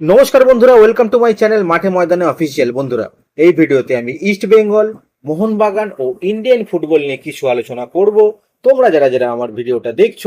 নমস্কার বন্ধুরা welcome to my channel মাঠে ময়দানে অফিসিয়াল বন্ধুরা, এই ভিডিওতে আমি ইস্ট বেঙ্গল মোহনবাগান ও ইন্ডিয়ান ফুটবল নিয়ে কিছু আলোচনা করব। তোমরা যারা যারা আমার ভিডিওটা দেখছ,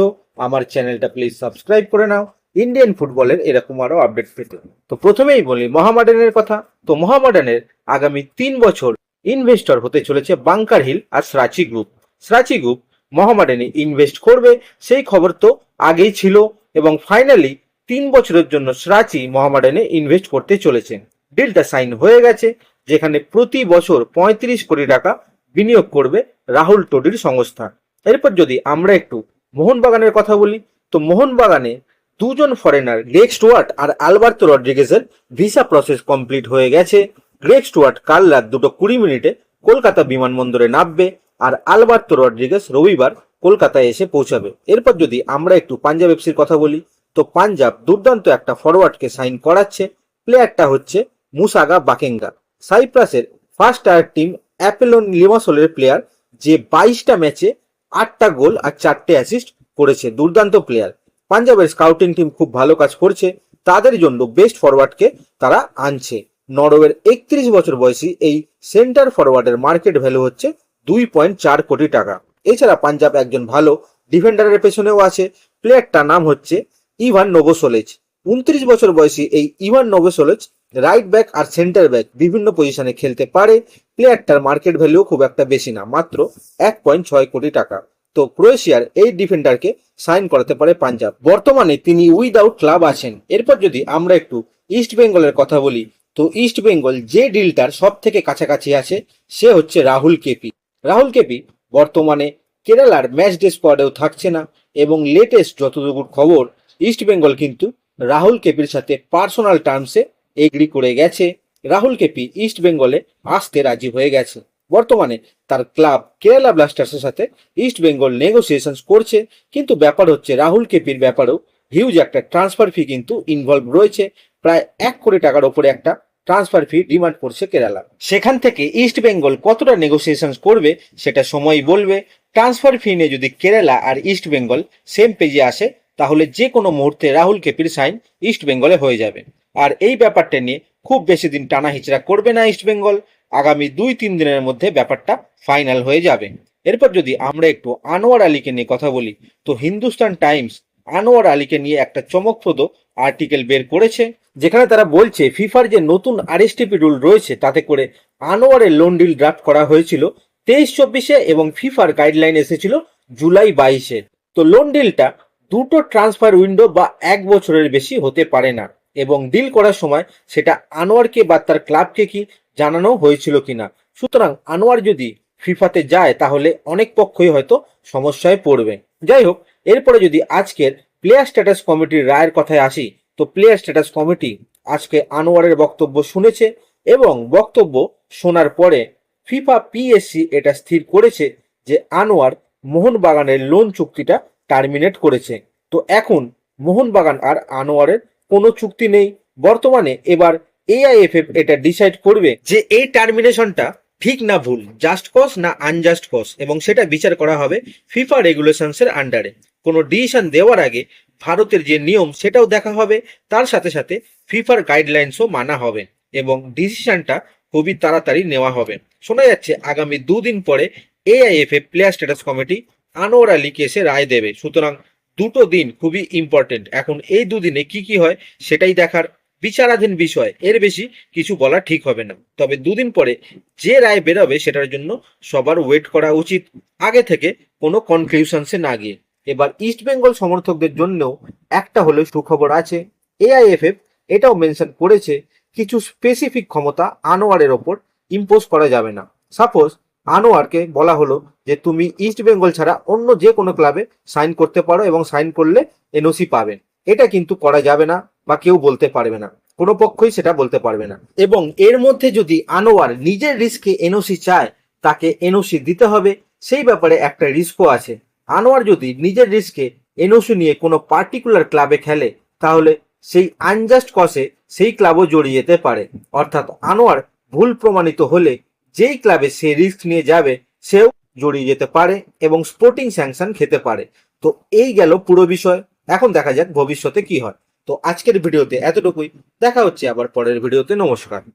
আমার চ্যানেলটা প্লিজ সাবস্ক্রাইব করে নাও। ইন্ডিয়ান ফুটবলের এরকম আরও আপডেট পেতে। তো প্রথমেই বলি, মহামাডানের কথা। তো মহামাডানের আগামী তিন বছর ইনভেস্টর হতে চলেছে বাংকার হিল আর স্রাচি গ্রুপ স্রাচি গ্রুপ মহামাডানে ইনভেস্ট করবে, সেই খবর তো আগেই ছিল। এবং ফাইনালি তিন বছরের জন্য স্রাচি মহামাডানে ইনভেস্ট করতে চলেছে ডিলটা সাইন হয়ে গেছে, যেখানে প্রতি বছর পঁয়ত্রিশ কোটি টাকা বিনিয়োগ করবে রাহুল টোডির সংস্থা। এরপর যদি আমরা একটু মোহনবাগানের কথা বলি, তো মোহনবাগানে দুজন ফরেনার গ্রেক স্টুয়ার্ট আর আলবার্তো রড্রিগেজের ভিসা প্রসেস কমপ্লিট হয়ে গেছে। গ্রেক স্টুয়ার্ট কাল রাত দুটো কুড়ি মিনিটে কলকাতা বিমানবন্দরে নামবে আর আলবার্তো রড্রিগেজ রবিবার কলকাতায় এসে পৌঁছাবে। এরপর যদি আমরা একটু পাঞ্জাব এফসির কথা বলি তো পাঞ্জাব দুর্দান্ত একটা ফরওয়ার্ডকে সাইন করাচ্ছে। প্লেয়ারটা হচ্ছে মুসাগা বাকেঙ্গা। সাইপ্রাসের ফার্স্ট টায়ার টিম অ্যাপেলন লিমাসোলের প্লেয়ার যে বাইশটা ম্যাচে আটটা গোল আর চারটে অ্যাসিস্ট করেছে। দুর্দান্ত প্লেয়ার পাঞ্জাবের স্কাউটিং টিম খুব ভালো কাজ করছে। তাদের জন্য বেস্ট ফরওয়ার্ডকে তারা আনছে। নরওয়ের একত্রিশ বছর বয়সী এই সেন্টার ফরওয়ার্ডের মার্কেট ভ্যালু হচ্ছে দুই পয়েন্ট চার কোটি টাকা। এছাড়া পাঞ্জাব একজন ভালো ডিফেন্ডারের পেছনেও আছে। প্লেয়ারটার নাম হচ্ছে ইভান নোভোসোলেজ উনত্রিশ বছর বয়সী এই ইভান নোভোসোলেজ রাইট ব্যাক আর সেন্টার ব্যাক বিভিন্ন পজিশনে খেলতে পারে। প্লেয়ারটার মার্কেট ভ্যালু খুব একটা বেশি না, মাত্র এক পয়েন্ট ছয় কোটি টাকা। তো ক্রোয়েশিয়ার এই ডিফেন্ডারকে সাইন করাতে পারে পাঞ্জাব। বর্তমানে তিনি উইদাউট ক্লাব আছেন। এরপর যদি আমরা একটু ইস্ট বেঙ্গলের কথা বলি, তো ইস্ট বেঙ্গল যে ডিলটার সব থেকে কাছাকাছি আছে, সে হচ্ছে রাহুল কেপি রাহুল কেপি বর্তমানে কেরালার ম্যাচ ডে স্কোয়াডেও থাকছে না এবং লেটেস্ট যতটুকুর খবর ইস্ট বেঙ্গল কিন্তু রাহুল কেপির সাথে পার্সোনাল টার্মসে এগ্রি করে গেছে। রাহুল কেপি ইস্ট বেঙ্গলে আসতে রাজি হয়ে গেছে। বর্তমানে তার ক্লাব কেরালা ব্লাস্টার্সের সাথে ইস্ট বেঙ্গল নেগোসিয়েশন করছে। কিন্তু ব্যাপার হচ্ছে রাহুল কেপির ব্যাপারেও হিউজ একটা ট্রান্সফার ফি কিন্তু ইনভলভ রয়েছে। প্রায় এক কোটি টাকার ওপরে একটা ট্রান্সফার ফি ডিমান্ড করছে কেরালা সেখান থেকে ইস্ট বেঙ্গল কতটা নেগোসিয়েশন করবে সেটা সময় বলবে। ট্রান্সফার ফি নিয়ে যদি কেরালা আর ইস্ট বেঙ্গল সেম পেজে আসে তাহলে যে কোনো মুহূর্তে রাহুল কেপির সাইন ইস্ট বেঙ্গলে হয়ে যাবে। আর এই ব্যাপারটা নিয়ে খুব বেশি দিন টানা হিচড়া করবে না ইস্ট বেঙ্গল। আগামী দুই তিন দিনের মধ্যে ব্যাপারটা ফাইনাল হয়ে যাবে। এরপর যদি আমরা একটু আনোয়ার আলীকে নিয়ে কথা বলি, তো হিন্দুস্তান টাইমস আনোয়ার আলীকে নিয়ে একটা চমকপ্রদ আর্টিকেল বের করেছে, যেখানে তারা বলছে, ফিফার যে নতুন আরএসটিপি রুল রয়েছে, তাতে করে আনোয়ারের লোন ডিল ড্রাফট করা হয়েছিল তেইশ চব্বিশে এবং ফিফার গাইডলাইন এসেছিল জুলাই বাইশে। তো লোন ডিলটা দুটো ট্রান্সফার উইন্ডো বা এক বছরের বেশি হতে পারে না। এবং ডিল করার সময় সেটা আনোয়ারকে বা তার ক্লাবকে কি জানানো হয়েছিল কিনা? সুতরাং আনোয়ার যদি ফিফাতে যায়, তাহলে অনেক পক্ষই হয়তো সমস্যায় পড়বে। যাই হোক, এরপরে যদি আজকের প্লেয়ার স্ট্যাটাস কমিটির রায়ের কথায় আসি, তো প্লেয়ার স্ট্যাটাস কমিটি আজকে আনোয়ারের বক্তব্য শুনেছে এবং বক্তব্য শোনার পরে ফিফা পিএসসি এটা স্থির করেছে যে আনোয়ার মোহনবাগানের লোন চুক্তিটা টার্মিনেট করেছে। তো এখন মোহনবাগান আর আনোয়ারের কোনো চুক্তি নেই। বর্তমানে এবার এআইএফএফ এটা ডিসাইড করবে যে এই টার্মিনেশনটা ঠিক না ভুল জাস্ট কজ না আনজাস্ট কজ এবং সেটা বিচার করা হবে ফিফা রেগুলেশনস এর আন্ডারে কোনো ডিসিশন দেওয়ার আগে ভারতের যে নিয়ম, সেটাও দেখা হবে। তার সাথে সাথে ফিফার গাইডলাইন্সও মানা হবে এবং ডিসিশনটা খুবই তাড়াতাড়ি নেওয়া হবে। শোনা যাচ্ছে আগামী দুদিন পরে AIFF player status committee Anwar আলীকে এসে রায় দেবে। সুতরাং দুটো দিন খুবই ইম্পর্টেন্ট এখন এই দুদিনে কি কি হয় সেটাই দেখার বিচারাধীন বিষয়। এর বেশি কিছু বলা ঠিক হবে না। তবে দুদিন পরে যে রায় বেরোবে সেটার জন্য সবার ওয়েট করা উচিত। আগে থেকে কোনো কনক্লিউশনসে না গিয়ে। এবার ইস্ট বেঙ্গল সমর্থকদের জন্যও একটা হলেও সুখবর আছে। এআইএফএফ এটাও মেনশন করেছে, কিছু স্পেসিফিক ক্ষমতা আনোয়ারের ওপর ইম্পোজ করা যাবে না। সাপোজ আনোয়ারকে বলা হলো যে তুমি ইস্ট বেঙ্গল ছাড়া অন্য যে কোনো ক্লাবে সাইন করতে পারো এবং সাইন করলে এনওসি পাবেন এটা কিন্তু করা যাবে না বা কেউ বলতে পারবে না। কোনো পক্ষই সেটা বলতে পারবে না। এবং এর মধ্যে যদি আনোয়ার নিজের রিস্কে এনওসি চায়, তাকে এনওসি দিতে হবে, সেই ব্যাপারে একটা রিস্কও আছে। আনোয়ার যদি নিজের রিস্কে এনওসি নিয়ে কোনো পার্টিকুলার ক্লাবে খেলে, তাহলে সেই আনজাস্ট কসে সেই ক্লাবও জড়িয়ে যেতে পারে। অর্থাৎ আনোয়ার ভুল প্রমাণিত হলে যেই ক্লাবে সে রিস্ক নিয়ে যাবে, সেও জড়িয়ে যেতে পারে এবং স্পোর্টিং স্যাংশন খেতে পারে। তো এই গেল পুরো বিষয়। এখন দেখা যাক ভবিষ্যতে কি হয়। তো আজকের ভিডিওতে এতটুকুই। দেখা হচ্ছে আবার পরের ভিডিওতে। নমস্কার।